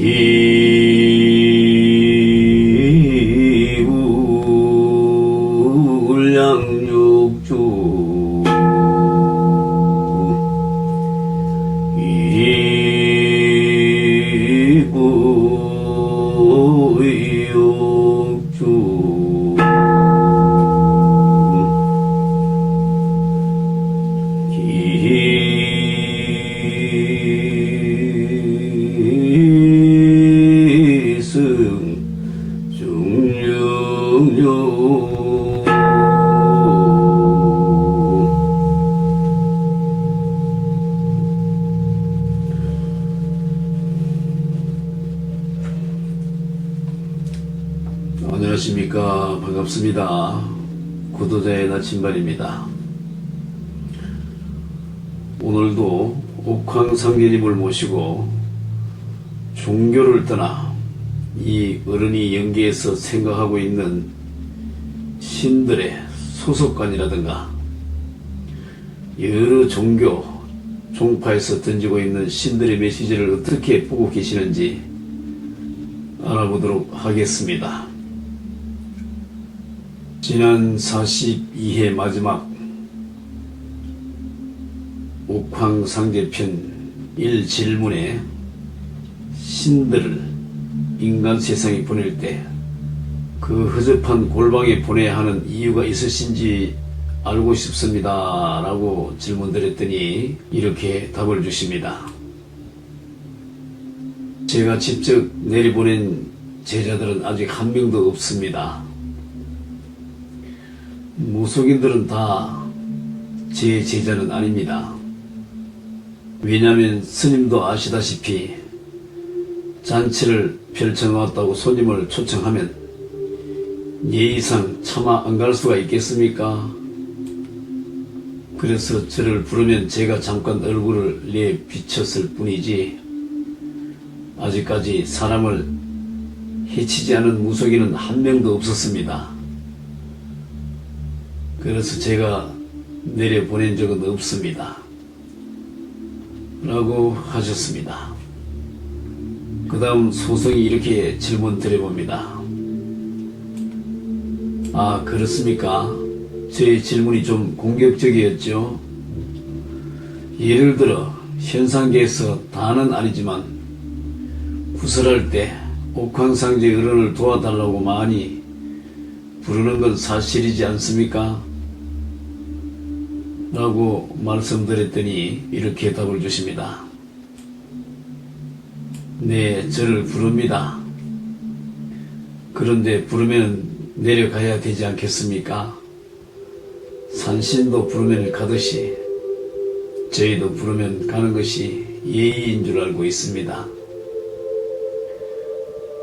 이 안녕하십니까? 반갑습니다. 구도자의 나침반입니다. 오늘도 옥황상제님을 모시고 종교를 떠나 이 어른이 연계해서 생각하고 있는 신들의 소속관이라든가 여러 종교 종파에서 던지고 있는 신들의 메시지를 어떻게 보고 계시는지 알아보도록 하겠습니다. 지난 42회 마지막 옥황 상제편 1질문에 신들을 인간 세상에 보낼 때 그 허접한 골방에 보내야 하는 이유가 있으신지 알고 싶습니다. 라고 질문 드렸더니 이렇게 답을 주십니다. 제가 직접 내려보낸 제자들은 아직 한 명도 없습니다. 무속인들은 다 제 제자는 아닙니다. 왜냐하면 스님도 아시다시피 잔치를 펼쳐놓았다고 손님을 초청하면 예의상 차마 안 갈 수가 있겠습니까? 그래서 저를 부르면 제가 잠깐 얼굴을 내 비쳤을 뿐이지 아직까지 사람을 해치지 않은 무속인은 한 명도 없었습니다. 그래서 제가 내려보낸 적은 없습니다. 라고 하셨습니다. 그 다음 소송이 이렇게 질문 드려봅니다. 아, 그렇습니까? 제 질문이 좀 공격적이었죠? 예를 들어, 현상계에서 다는 아니지만, 구설할 때 옥황상제 어른을 도와달라고 많이 부르는 건 사실이지 않습니까? 라고 말씀드렸더니 이렇게 답을 주십니다. 네, 저를 부릅니다. 그런데 부르면 내려가야 되지 않겠습니까? 산신도 부르면 가듯이 저희도 부르면 가는 것이 예의인 줄 알고 있습니다.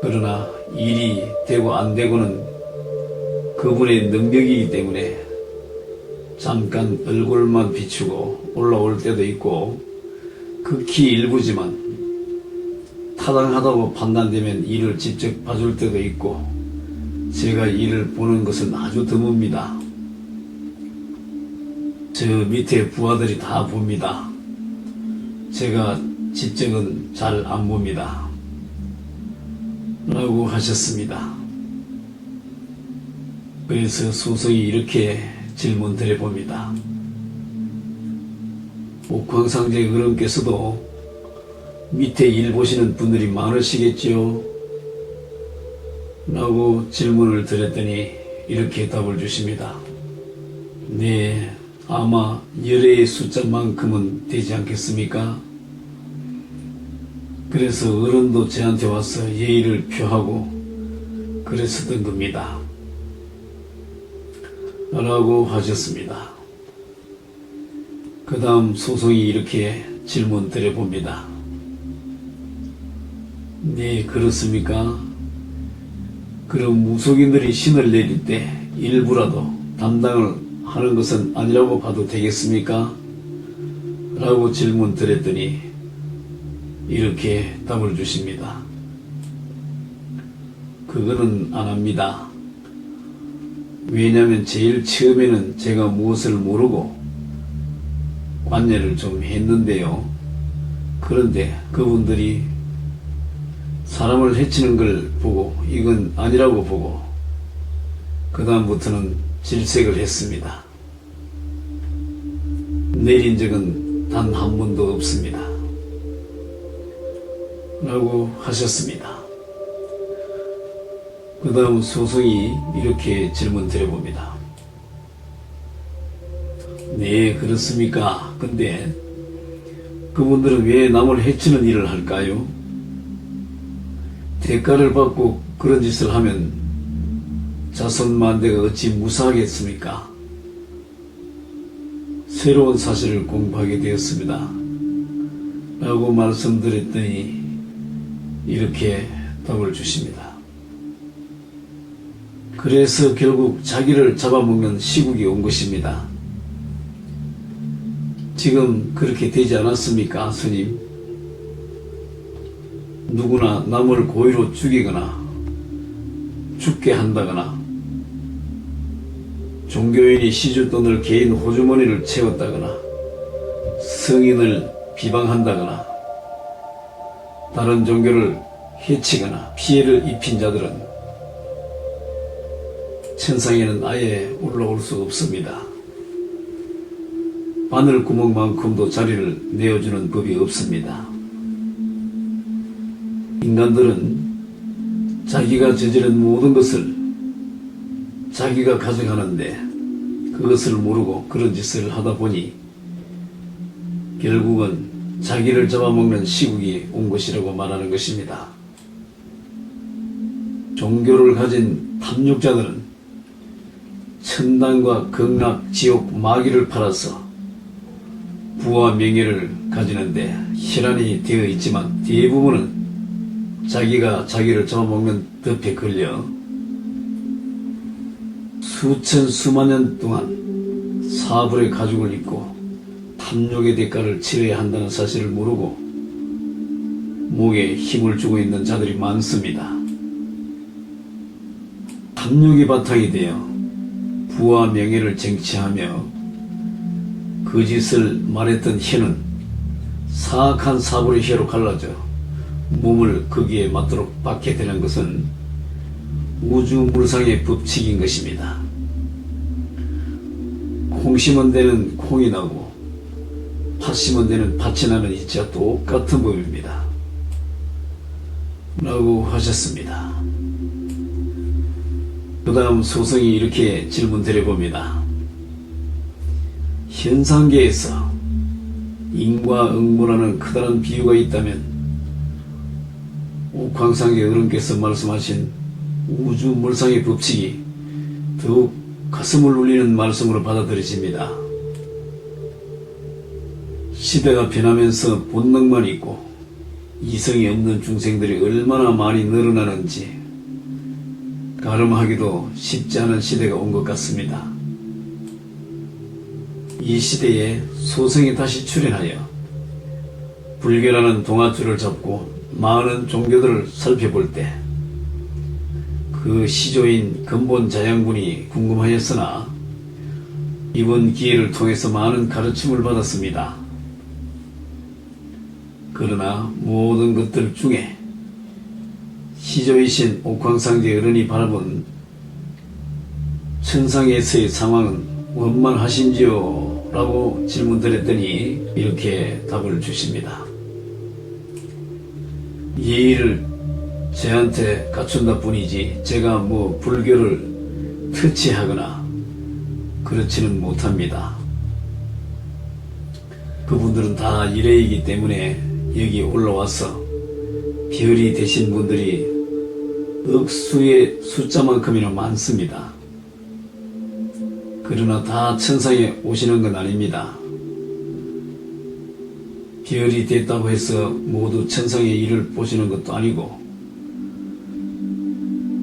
그러나 일이 되고 안 되고는 그분의 능력이기 때문에 잠깐 얼굴만 비추고 올라올 때도 있고 극히 일부지만 타당하다고 판단되면 일을 직접 봐줄 때도 있고 제가 일을 보는 것은 아주 드뭅니다. 저 밑에 부하들이 다 봅니다. 제가 직접은 잘 안 봅니다. 라고 하셨습니다. 그래서 소송이 이렇게 질문 드려봅니다. 옥황상제 어른께서도 밑에 일 보시는 분들이 많으시겠지요? 라고 질문을 드렸더니 이렇게 답을 주십니다. 네, 아마 열애의 숫자만큼은 되지 않겠습니까? 그래서 어른도 저한테 와서 예의를 표하고 그랬었던 겁니다. 라고 하셨습니다. 그 다음 소송이 이렇게 질문 드려봅니다. 네, 그렇습니까? 그럼 무속인들이 신을 내릴 때 일부라도 담당을 하는 것은 아니라고 봐도 되겠습니까? 라고 질문 드렸더니 이렇게 답을 주십니다. 그거는 안 합니다. 왜냐하면 제일 처음에는 제가 무엇을 모르고 관여를 좀 했는데요. 그런데 그분들이 사람을 해치는 걸 보고 이건 아니라고 보고 그 다음부터는 질색을 했습니다. 내린 적은 단 한 번도 없습니다. 라고 하셨습니다. 그 다음 소송이 이렇게 질문 드려봅니다. 네, 그렇습니까? 근데 그분들은 왜 남을 해치는 일을 할까요? 대가를 받고 그런 짓을 하면 자손만대가 어찌 무사하겠습니까? 새로운 사실을 공부하게 되었습니다. 라고 말씀드렸더니 이렇게 답을 주십니다. 그래서 결국 자기를 잡아먹는 시국이 온 것입니다. 지금 그렇게 되지 않았습니까, 스님? 누구나 남을 고의로 죽이거나 죽게 한다거나 종교인이 시주돈을 개인 호주머니를 채웠다거나 성인을 비방한다거나 다른 종교를 해치거나 피해를 입힌 자들은 천상에는 아예 올라올 수 없습니다. 바늘 구멍만큼도 자리를 내어주는 법이 없습니다. 인간들은 자기가 저지른 모든 것을 자기가 가져가는데 그것을 모르고 그런 짓을 하다 보니 결국은 자기를 잡아먹는 시국이 온 것이라고 말하는 것입니다. 종교를 가진 탐욕자들은 천당과 극락, 지옥, 마귀를 팔아서 부와 명예를 가지는데 혈안이 되어 있지만 대부분은 자기가 자기를 잡아먹는 덫에 걸려 수천 수만 년 동안 사불의 가죽을 입고 탐욕의 대가를 치러야 한다는 사실을 모르고 목에 힘을 주고 있는 자들이 많습니다. 탐욕이 바탕이 되어 부와 명예를 쟁취하며 그 짓을 말했던 혀는 사악한 사불의 혀로 갈라져 몸을 거기에 맞도록 받게 되는 것은 우주물상의 법칙인 것입니다. 콩 심은 데는 콩이 나고 팥 심은 데는 팥이 나는 이치와 똑같은 법입니다. 라고 하셨습니다. 그 다음 소성이 이렇게 질문 드려봅니다. 현상계에서 인과 응모라는 크다란 비유가 있다면 옥황상계 어른께서 말씀하신 우주 물상의 법칙이 더욱 가슴을 울리는 말씀으로 받아들여집니다. 시대가 변하면서 본능만 있고 이성이 없는 중생들이 얼마나 많이 늘어나는지 가름하기도 쉽지 않은 시대가 온 것 같습니다. 이 시대에 소성이 다시 출현하여 불교라는 동아줄을 잡고 많은 종교들을 살펴볼 때 그 시조인 근본 자양분이 궁금하였으나 이번 기회를 통해서 많은 가르침을 받았습니다. 그러나 모든 것들 중에 시조이신 옥황상제 어른이 바라본 천상에서의 상황은 원만하신지요? 라고 질문 드렸더니 이렇게 답을 주십니다. 예의를 제한테 갖춘다 뿐이지 제가 뭐 불교를 터치하거나 그렇지는 못합니다. 그분들은 다 일회이기 때문에 여기 올라와서 별이 되신 분들이 억수의 숫자만큼이나 많습니다. 그러나 다 천상에 오시는 건 아닙니다. 별이 됐다고 해서 모두 천상의 일을 보시는 것도 아니고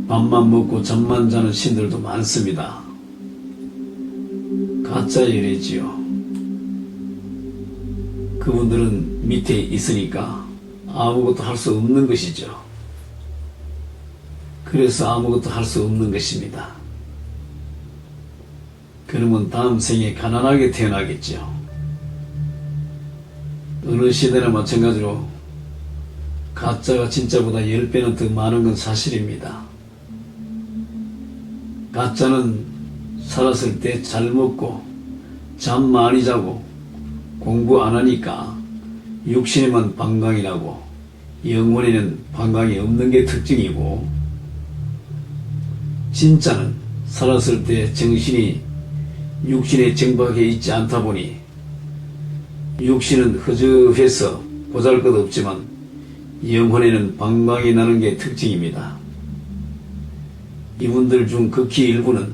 밥만 먹고 잠만 자는 신들도 많습니다. 가짜 일이지요. 그분들은 밑에 있으니까 아무것도 할 수 없는 것이죠. 그래서 아무것도 할 수 없는 것입니다. 그러면 다음 생에 가난하게 태어나겠죠. 어느 시대나 마찬가지로 가짜가 진짜보다 10배는 더 많은 건 사실입니다. 가짜는 살았을 때 잘 먹고 잠 많이 자고 공부 안 하니까 육신에만 방광이 나고 영혼에는 방광이 없는 게 특징이고 진짜는 살았을 때 정신이 육신에 정박해 있지 않다 보니 육신은 허접해서 보잘것 없지만 영혼에는 방광이 나는 게 특징입니다. 이분들 중 극히 일부는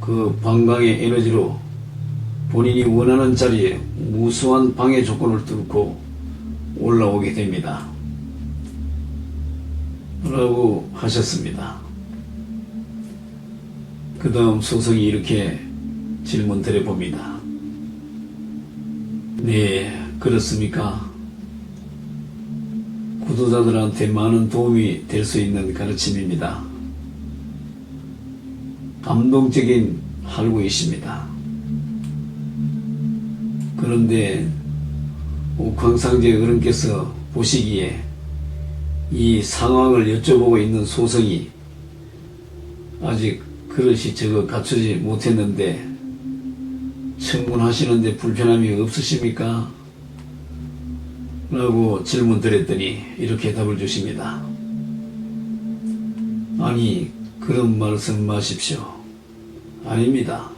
그 방광의 에너지로 본인이 원하는 자리에 무수한 방해 조건을 뚫고 올라오게 됩니다. 라고 하셨습니다. 그 다음 소성이 이렇게 질문 드려봅니다. 네, 그렇습니까? 구도자들한테 많은 도움이 될 수 있는 가르침입니다. 감동적인 할구이십니다. 그런데 옥황상제 어른께서 보시기에 이 상황을 여쭤보고 있는 소성이 아직 그릇이 적어 갖추지 못했는데 청문하시는데 불편함이 없으십니까? 라고 질문 드렸더니 이렇게 답을 주십니다. 아니, 그런 말씀 마십시오. 아닙니다.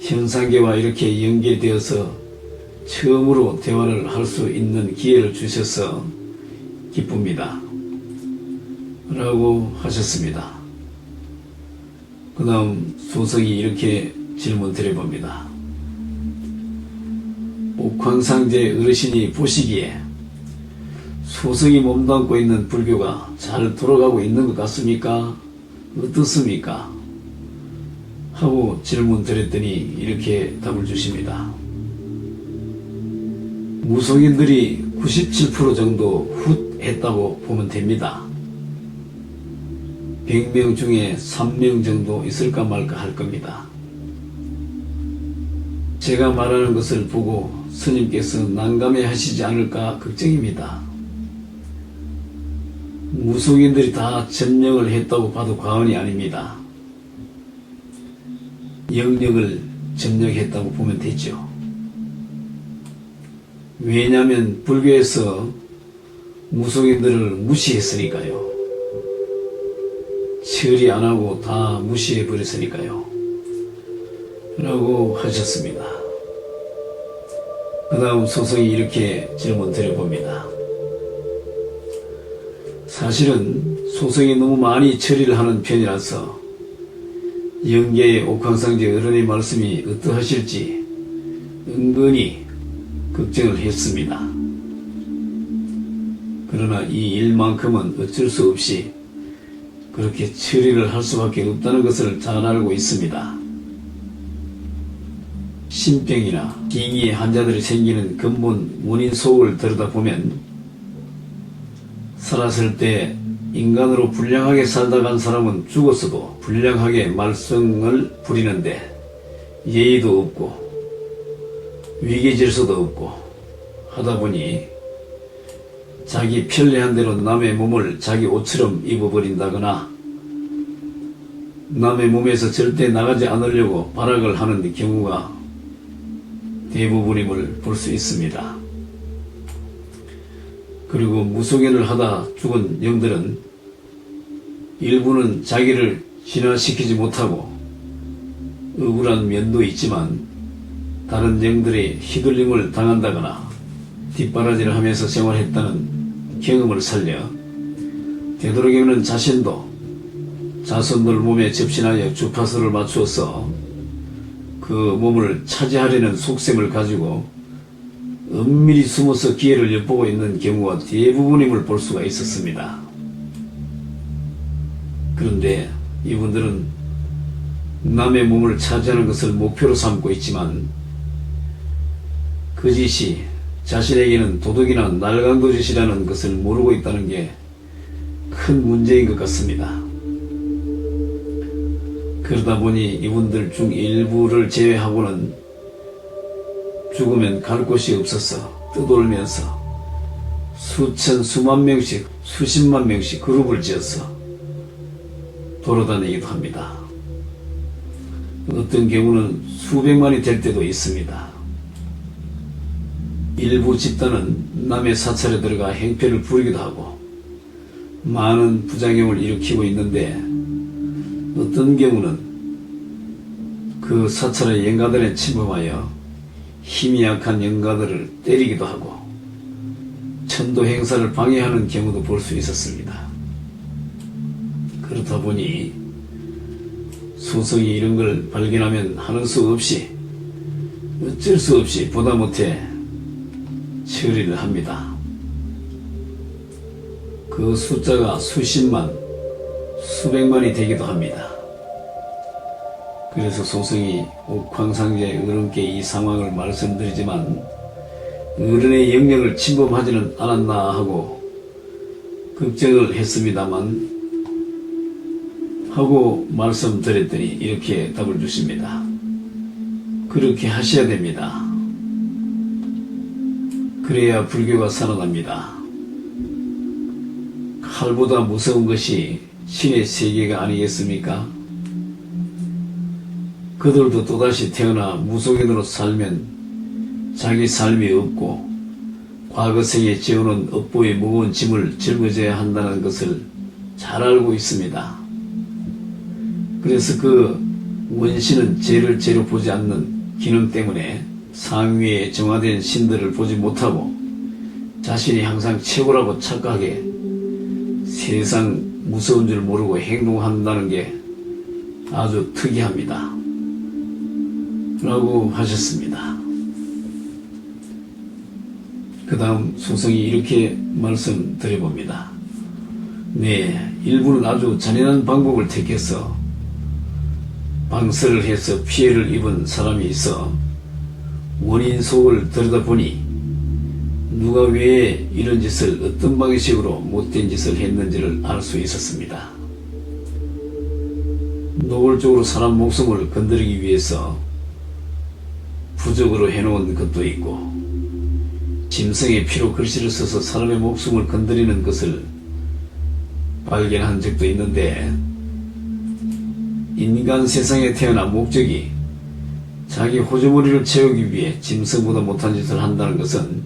현상계와 이렇게 연결되어서 처음으로 대화를 할 수 있는 기회를 주셔서 기쁩니다. 라고 하셨습니다. 그 다음 소성이 이렇게 질문 드려봅니다. 옥황상제 어르신이 보시기에 소성이 몸담고 있는 불교가 잘 돌아가고 있는 것 같습니까? 어떻습니까? 하고 질문 드렸더니 이렇게 답을 주십니다. 무속인들이 97% 정도 훗 했다고 보면 됩니다. 100명 중에 3명 정도 있을까 말까 할 겁니다. 제가 말하는 것을 보고 스님께서 난감해 하시지 않을까 걱정입니다. 무속인들이 다 점령을 했다고 봐도 과언이 아닙니다. 영역을 점령했다고 보면 되죠. 왜냐하면 불교에서 무속인들을 무시했으니까요. 처리 안 하고 다 무시해 버렸으니까요. 라고 하셨습니다. 그 다음 소성이 이렇게 질문 드려봅니다. 사실은 소성이 너무 많이 처리를 하는 편이라서 영계의 옥황상제 어른의 말씀이 어떠하실지 은근히 걱정을 했습니다. 그러나 이 일만큼은 어쩔 수 없이 그렇게 처리를 할 수밖에 없다는 것을 잘 알고 있습니다. 신병이나 빙의 환자들이 생기는 근본 원인 속을 들여다보면 살았을 때 인간으로 불량하게 살다 간 사람은 죽었어도 불량하게 말썽을 부리는데 예의도 없고 위계 질서도 없고 하다 보니 자기 편리한 대로 남의 몸을 자기 옷처럼 입어버린다거나 남의 몸에서 절대 나가지 않으려고 발악을 하는 경우가 대부분임을 볼 수 있습니다. 그리고 무속인을 하다 죽은 영들은 일부는 자기를 진화시키지 못하고 억울한 면도 있지만 다른 영들의 휘둘림을 당한다거나 뒷바라지를 하면서 생활했다는 경험을 살려 되도록이면 자신도 자손들 몸에 접신하여 주파수를 맞추어서 그 몸을 차지하려는 속셈을 가지고 은밀히 숨어서 기회를 엿보고 있는 경우가 대부분임을 볼 수가 있었습니다. 그런데 이분들은 남의 몸을 차지하는 것을 목표로 삼고 있지만 그 짓이 자신에게는 도덕이나 날강도 짓이라는 것을 모르고 있다는 게 큰 문제인 것 같습니다. 그러다 보니 이분들 중 일부를 제외하고는 죽으면 갈 곳이 없어서 떠돌면서 수천 수만 명씩 수십만 명씩 그룹을 지어서 돌아다니기도 합니다. 어떤 경우는 수백만이 될 때도 있습니다. 일부 집단은 남의 사찰에 들어가 행패를 부리기도 하고 많은 부작용을 일으키고 있는데 어떤 경우는 그 사찰의 영가들에 침범하여 힘이 약한 영가들을 때리기도 하고 천도 행사를 방해하는 경우도 볼 수 있었습니다. 그렇다 보니 소성이 이런 걸 발견하면 하는 수 없이 어쩔 수 없이 보다 못해 처리를 합니다. 그 숫자가 수십만, 수백만이 되기도 합니다. 그래서 소성이 옥황상제 어른께 이 상황을 말씀드리지만 어른의 영역을 침범하지는 않았나 하고 걱정을 했습니다만 하고 말씀드렸더니 이렇게 답을 주십니다. 그렇게 하셔야 됩니다. 그래야 불교가 살아납니다. 칼보다 무서운 것이 신의 세계가 아니겠습니까? 그들도 또다시 태어나 무속인으로 살면 자기 삶이 없고 과거 생에 지어놓은 업보의 무거운 짐을 짊어져야 한다는 것을 잘 알고 있습니다. 그래서 그 원신은 죄를 죄로 보지 않는 기능 때문에 상위에 정화된 신들을 보지 못하고 자신이 항상 최고라고 착각해 세상 무서운 줄 모르고 행동한다는 게 아주 특이합니다. 라고 하셨습니다. 그 다음 소성이 이렇게 말씀드려봅니다. 네, 일부는 아주 잔인한 방법을 택해서 방설을 해서 피해를 입은 사람이 있어 원인 속을 들여다보니 누가 왜 이런 짓을 어떤 방식으로 못된 짓을 했는지를 알 수 있었습니다. 노골적으로 사람 목숨을 건드리기 위해서 부적으로 해놓은 것도 있고 짐승의 피로 글씨를 써서 사람의 목숨을 건드리는 것을 발견한 적도 있는데 인간 세상에 태어나 목적이 자기 호주머니를 채우기 위해 짐승보다 못한 짓을 한다는 것은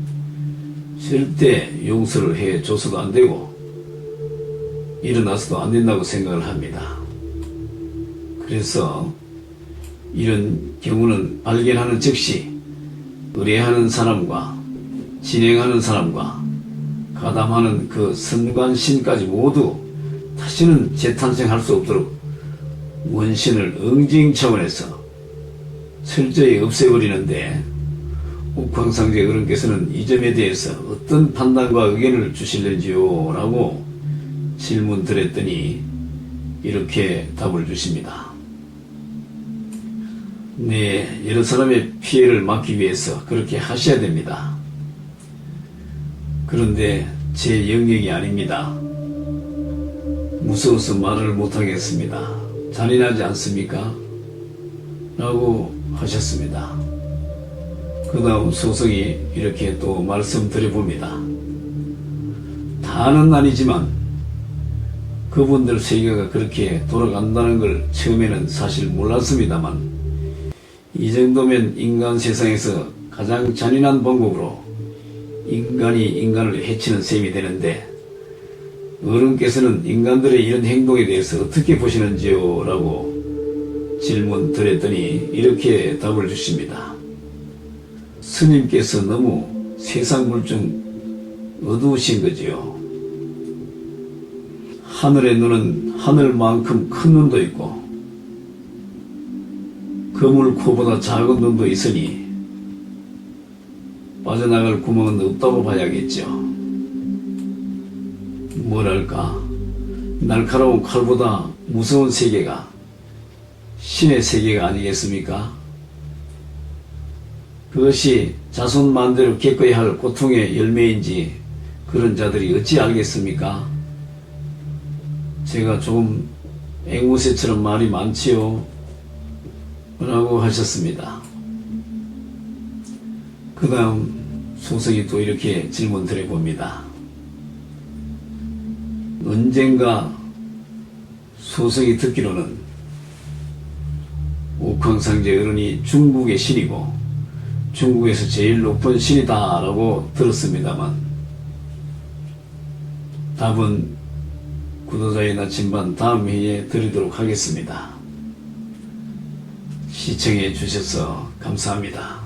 절대 용서를 해 줘서도 안 되고 일어나서도 안 된다고 생각을 합니다. 그래서 이런 경우는 발견하는 즉시 의뢰하는 사람과 진행하는 사람과 가담하는 그 선관신까지 모두 다시는 재탄생할 수 없도록 원신을 응징 차원에서 철저히 없애버리는데 옥황상제 어른께서는 이 점에 대해서 어떤 판단과 의견을 주실는지요? 라고 질문 드렸더니 이렇게 답을 주십니다. 네, 여러 사람의 피해를 막기 위해서 그렇게 하셔야 됩니다. 그런데 제 영역이 아닙니다. 무서워서 말을 못하겠습니다. 잔인하지 않습니까? 라고 하셨습니다. 그 다음 소성이 이렇게 또 말씀드려봅니다. 다는 아니지만 그분들 세계가 그렇게 돌아간다는 걸 처음에는 사실 몰랐습니다만 이 정도면 인간 세상에서 가장 잔인한 방법으로 인간이 인간을 해치는 셈이 되는데 어른께서는 인간들의 이런 행동에 대해서 어떻게 보시는지요? 라고 질문 드렸더니 이렇게 답을 주십니다. 스님께서 너무 세상 물정 어두우신 거지요. 하늘의 눈은 하늘만큼 큰 눈도 있고 그물 코보다 작은 눈도 있으니 빠져나갈 구멍은 없다고 봐야겠죠. 뭐랄까 날카로운 칼보다 무서운 세계가 신의 세계가 아니겠습니까? 그것이 자손 마음대로 겪어야 할 고통의 열매인지 그런 자들이 어찌 알겠습니까? 제가 조금 앵무새처럼 말이 많지요? 라고 하셨습니다. 그 다음 소석이 또 이렇게 질문 드려봅니다. 언젠가 소석이 듣기로는 옥황상제 어른이 중국의 신이고 중국에서 제일 높은 신이다라고 들었습니다만 답은 구도자의 나침반 다음 회에 드리도록 하겠습니다. 시청해 주셔서 감사합니다.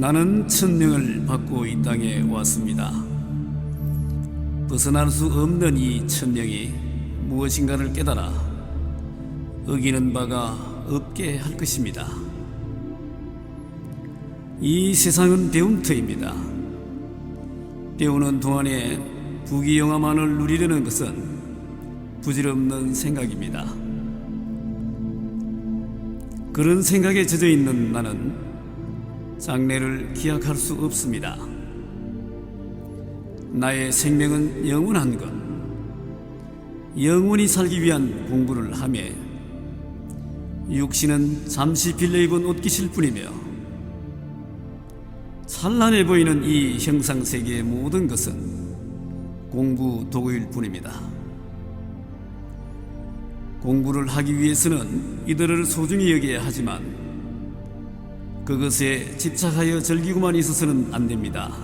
나는 천명을 받고 이 땅에 왔습니다. 벗어날 수 없는 이 천명이 무엇인가를 깨달아 어기는 바가 없게 할 것입니다. 이 세상은 배움터입니다. 배우는 동안에 부귀영화만을 누리려는 것은 부질없는 생각입니다. 그런 생각에 젖어 있는 나는 장래를 기약할 수 없습니다. 나의 생명은 영원한 것, 영원히 살기 위한 공부를 하며 육신은 잠시 빌려 입은 옷깃일 뿐이며 찬란해 보이는 이 형상 세계의 모든 것은 공부 도구일 뿐입니다. 공부를 하기 위해서는 이들을 소중히 여겨야 하지만 그것에 집착하여 즐기고만 있어서는 안 됩니다.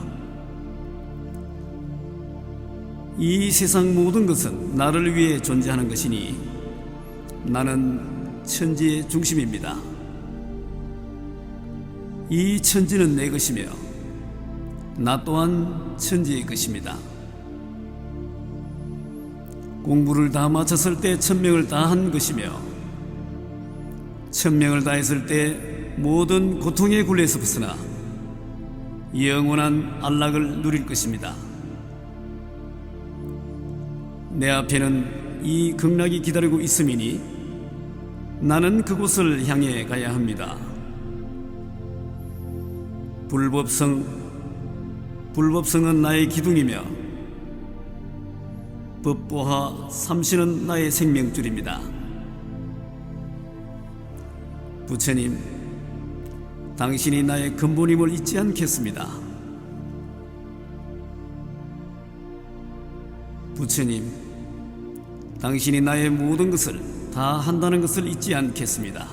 이 세상 모든 것은 나를 위해 존재하는 것이니 나는 천지의 중심입니다. 이 천지는 내 것이며 나 또한 천지의 것입니다. 공부를 다 마쳤을 때 천명을 다 한 것이며 천명을 다했을 때 모든 고통의 굴레에서 벗어나 영원한 안락을 누릴 것입니다. 내 앞에는 이 극락이 기다리고 있음이니 나는 그곳을 향해 가야 합니다. 불법성, 불법성은 나의 기둥이며 법보하 삼신은 나의 생명줄입니다. 부처님, 당신이 나의 근본임을 잊지 않겠습니다. 부처님, 당신이 나의 모든 것을 다 한다는 것을 잊지 않겠습니다.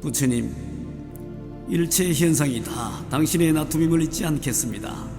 부처님, 일체 현상이 다 당신의 나툼임을 잊지 않겠습니다.